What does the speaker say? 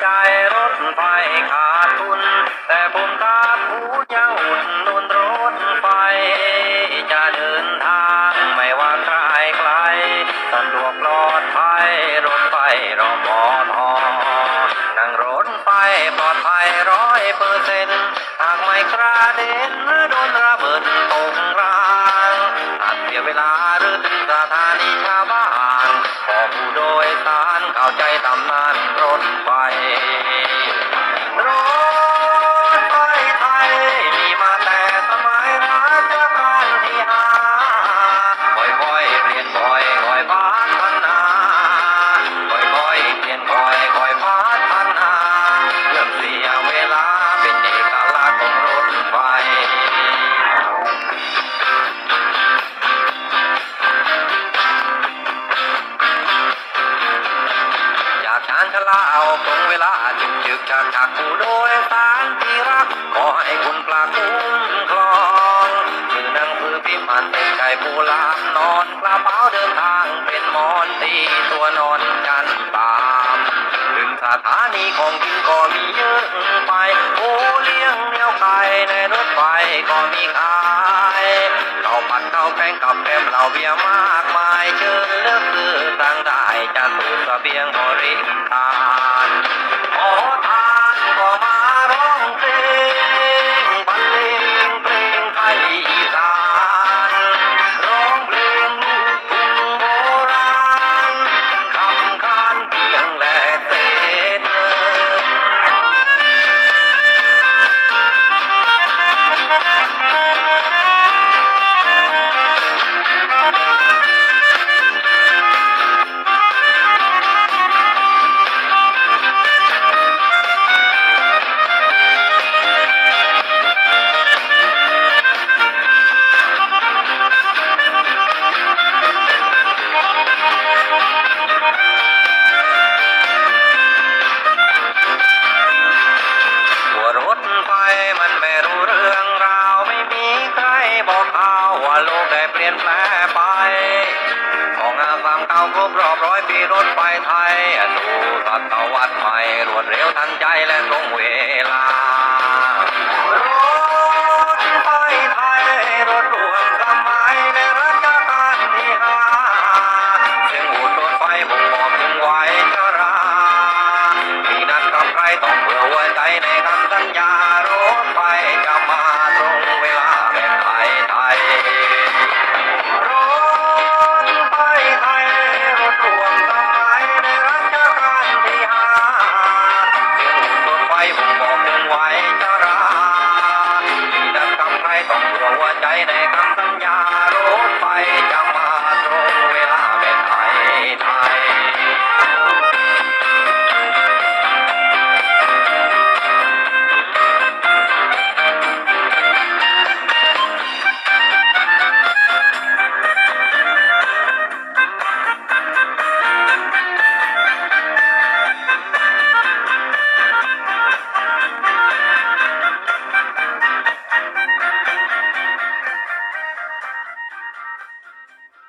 ใจรถไฟขาดทุน แต่ผมตาบหูยัาอุ่นุนรถไฟ จะเดินทางไม่ว่าใครไกลสะดวกปลอดภัยรถไฟรอมอทอนั่งรถไฟปลอดภัยร้อยเปอร์เซ็นหากไม่กระเด็นโดนระเบิดตกรางอาจเสียเวลาหรือสถานีชาวบ้านขอผู้โดยสารเข้าใจตำนานรถไฟ เวลาจึกจึกจากจากผู้โดยสารที่รัก ขอให้คุณปลาคุ้มครองมือหนังมือพิมพ์มันเป็นใจผู้ลาบนอนกระเป๋าเดินทางเป็นหมอนตีตัวนอนกันตามถึงสถานีของกินก็มีเยอะไปโอเลี้ยงเนียวไก่ในรถไฟก็มีขายาวผัดข้าวแกงกับแกมเหล้าเบียร์มากมายเชิญเลือกซื้อสั่งได้จะสู่เสบียงบริการ เปลี่ยนแปลงไปของอาสามเก้าครบรอบร้อยปีรถไฟไทยสู่ศตวรรษใหม่รวดเร็วทันใจและตรงเวลา ใจในคำสัญญาลบไป